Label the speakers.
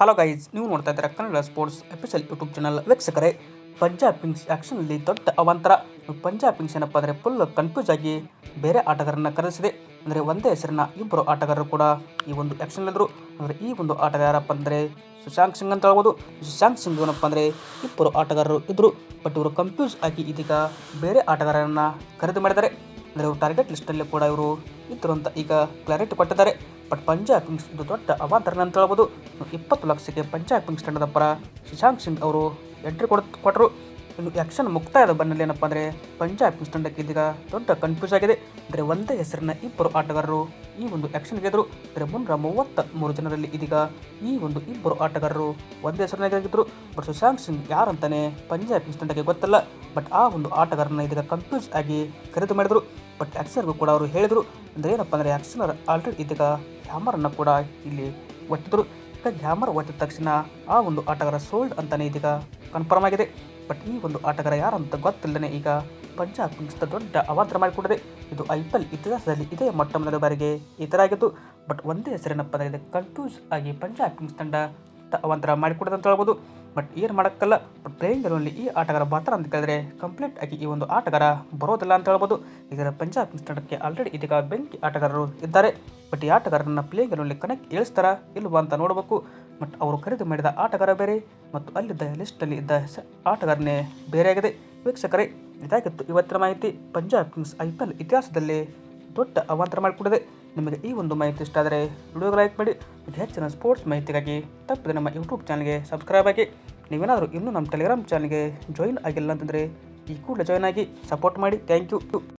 Speaker 1: Hello guys ನೀವು ನೋಡ್ತಾ ಇದ್ದೀರಾ Kannada sports official YouTube channel ವೀಕ್ಷಕರೇ, ಪಂಜಾಬ್ ಕಿಂಗ್ಸ್ ಆ್ಯಕ್ಷನಲ್ಲಿ ದೊಡ್ಡ ಅವಾಂತರ. ಪಂಜಾಬ್ ಕಿಂಗ್ಸ್ ಏನಪ್ಪ ಅಂದರೆ ಫುಲ್ ಕನ್ಫ್ಯೂಸ್ ಆಗಿ ಬೇರೆ ಆಟಗಾರರನ್ನ ಕರೆಸಿದೆ ಅಂದರೆ ಒಂದೇ ಹೆಸರಿನ ಇಬ್ಬರು ಆಟಗಾರರು ಕೂಡ ಈ ಒಂದು ಆ್ಯಕ್ಷನಲ್ಲಿದ್ದರು ಅಂದರೆ ಈ ಒಂದು ಆಟಗಾರಪ್ಪ ಅಂದರೆ ಸುಶಾಂತ್ ಸಿಂಗ್ ಅಂತ ಹೇಳ್ಬೋದು. ಸುಶಾಂತ್ ಸಿಂಗ್ ಏನಪ್ಪ ಅಂದರೆ ಇಬ್ಬರು ಆಟಗಾರರು ಇದ್ದರು ಬಟ್ ಇವರು ಕನ್ಫ್ಯೂಸ್ ಆಗಿ ಇದೀಗ ಬೇರೆ ಆಟಗಾರರನ್ನು ಖರೀದಿ ಮಾಡಿದ್ದಾರೆ. ಅಂದರೆ ಇವರು ಟಾರ್ಗೆಟ್ ಲಿಸ್ಟಲ್ಲಿ ಕೂಡ ಇವರು ಇದ್ದರು ಅಂತ ಈಗ ಕ್ಲಾರಿಟಿ ಕೊಟ್ಟಿದ್ದಾರೆ. ಬಟ್ ಪಂಜಾಬ್ ಕಿಂಗ್ಸ್ ಒಂದು ದೊಡ್ಡ ಅವಾಂತರ ಅಂತ ಹೇಳ್ಬೋದು. ಇಪ್ಪತ್ತು ಲಕ್ಷಕ್ಕೆ ಪಂಜಾಬ್ ಕಿಂಗ್ಸ್ ತಂಡದ ಪರ ಶಶಾಂಕ್ ಸಿಂಗ್ ಅವರು ಎಂಟ್ರಿ ಕೊಡ್ ಕೊಟ್ಟರು ಇನ್ನು ಆ್ಯಕ್ಷನ್ ಮುಕ್ತಾಯದ ಬನ್ನಲ್ಲಿ ಏನಪ್ಪ ಅಂದರೆ ಪಂಜಾಬ್ ಕಿಂಗ್ಸ್ ತಂಡಕ್ಕೆ ಇದೀಗ ದೊಡ್ಡ ಕನ್ಫ್ಯೂಸ್ ಆಗಿದೆ. ಅಂದರೆ ಒಂದೇ ಹೆಸರಿನ ಇಬ್ಬರು ಆಟಗಾರರು ಈ ಒಂದು ಆ್ಯಕ್ಷನ್ ಗೆದ್ದರು ಅಂದರೆ ಮುನ್ನೂರ ಮೂವತ್ತ ಮೂರು ಜನರಲ್ಲಿ ಇದೀಗ ಈ ಒಂದು ಇಬ್ಬರು ಆಟಗಾರರು ಒಂದೇ ಹೆಸರಿನಾಗಿದ್ದರು ಬಟ್ ಸುಶಾಂತ್ ಸಿಂಗ್ ಯಾರಂತಾನೆ ಪಂಜಾಬ್ ಕಿಂಗ್ಸ್ ತಂಡಕ್ಕೆ ಗೊತ್ತಲ್ಲ. ಬಟ್ ಆ ಒಂದು ಆಟಗಾರನ ಇದೀಗ ಕನ್ಫ್ಯೂಸ್ ಆಗಿ ಖರೀದಿ ಮಾಡಿದರು. ಬಟ್ ಆ್ಯಕ್ಸರ್ಗೂ ಕೂಡ ಅವರು ಹೇಳಿದರು, ಅಂದರೆ ಏನಪ್ಪ ಅಂದರೆ ಆ್ಯಕ್ಸರ್ ಆಲ್ರೆಡಿ ಇದೀಗ ಹ್ಯಾಮರನ್ನು ಕೂಡ ಇಲ್ಲಿ ಒಟ್ಟಿದ್ರು ಈಗ ಹ್ಯಾಮರ್ ಒತ್ತಿದ ತಕ್ಷಣ ಆ ಒಂದು ಆಟಗಾರ ಸೋಲ್ಡ್ ಅಂತಲೇ ಇದೀಗ ಕನ್ಫರ್ಮ್ ಆಗಿದೆ. ಬಟ್ ಈ ಒಂದು ಆಟಗಾರ ಅಂತ ಗೊತ್ತಿಲ್ಲದೇ ಈಗ ಪಂಜಾಬ್ ಕಿಂಗ್ಸ್ ದೊಡ್ಡ ಅವಾಂತರ ಮಾಡಿಕೊಂಡಿದೆ ಇದು ಐ ಪಿ ಎಲ್ ಇತಿಹಾಸದಲ್ಲಿ ಇದೇ ಮೊಟ್ಟ ಮೊದಲ ಬಾರಿಗೆ ಈ ಥರ ಆಗಿತ್ತು ಬಟ್ ಒಂದೇ ಹೆಸರಿನಪ್ಪ ಅಂದರೆ ಕನ್ಫ್ಯೂಸ್ ಆಗಿ ಪಂಜಾಬ್ ಕಿಂಗ್ಸ್ ತಂಡ ಅವಾಂತರ ಮಾಡಿಕೊಡೋದಂತ ಹೇಳ್ಬೋದು. ಬಟ್ ಏನು ಮಾಡೋಕ್ಕಲ್ಲ? ಬಟ್ ಪ್ಲೇಯಿಂಗ್ ಅಲ್ಲಿ ಈ ಆಟಗಾರ ಬರ್ತಾರೆ ಅಂತ ಕೇಳಿದ್ರೆ ಕಂಪ್ಲೀಟ್ ಆಗಿ ಈ ಒಂದು ಆಟಗಾರ ಬರೋದಿಲ್ಲ ಅಂತ ಹೇಳ್ಬೋದು. ಇದರ ಪಂಜಾಬ್ ಕಿಂಗ್ಸ್ ತಂಡಕ್ಕೆ ಆಲ್ರೆಡಿ ಇದೀಗ ಬೆಂಕಿ ಆಟಗಾರರು ಇದ್ದಾರೆ. ಬಟ್ ಈ ಆಟಗಾರರನ್ನ ಪ್ಲೇಯಿಂಗ್ ಅಲ್ಲಿ ಕನೆಕ್ಟ್ ಇಳಿಸ್ತಾರಾ ಇಲ್ವಾ ಅಂತ ನೋಡಬೇಕು. ಬಟ್ ಅವರು ಖರೀದಿ ಮಾಡಿದ ಆಟಗಾರ ಬೇರೆ ಮತ್ತು ಅಲ್ಲಿದ್ದ ಲಿಸ್ಟಲ್ಲಿ ಇದ್ದ ಆಟಗಾರನೇ ಬೇರೆ ಆಗಿದೆ. ವೀಕ್ಷಕರೇ, ಇದಾಗಿತ್ತು ಇವತ್ತಿನ ಮಾಹಿತಿ. Punjab Kings I P L ಇತಿಹಾಸದಲ್ಲಿ ದೊಡ್ಡ ಅವಾಂತರ ಮಾಡಿಕೊಡಿದೆ ನಿಮಗೆ ಈ ಒಂದು ಮಾಹಿತಿ ಇಷ್ಟ ಆದರೆ ವಿಡಿಯೋಗೆ ಲೈಕ್ ಮಾಡಿ ಮತ್ತು ಹೆಚ್ಚಿನ ಸ್ಪೋರ್ಟ್ಸ್ ಮಾಹಿತಿಗಾಗಿ ತಪ್ಪದೆ ನಮ್ಮ ಯೂಟ್ಯೂಬ್ ಚಾನಲ್ಗೆ ಸಬ್ಸ್ಕ್ರೈಬ್ ಆಗಿ. ನೀವೇನಾದರೂ ಇನ್ನೂ ನಮ್ಮ ಟೆಲಿಗ್ರಾಮ್ ಚಾನಲ್ಗೆ ಜಾಯಿನ್ ಆಗಿಲ್ಲ ಅಂತಂದರೆ ಈ ಕೂಡಲೇ ಜಾಯ್ನ್ ಆಗಿ ಸಪೋರ್ಟ್ ಮಾಡಿ. Thank you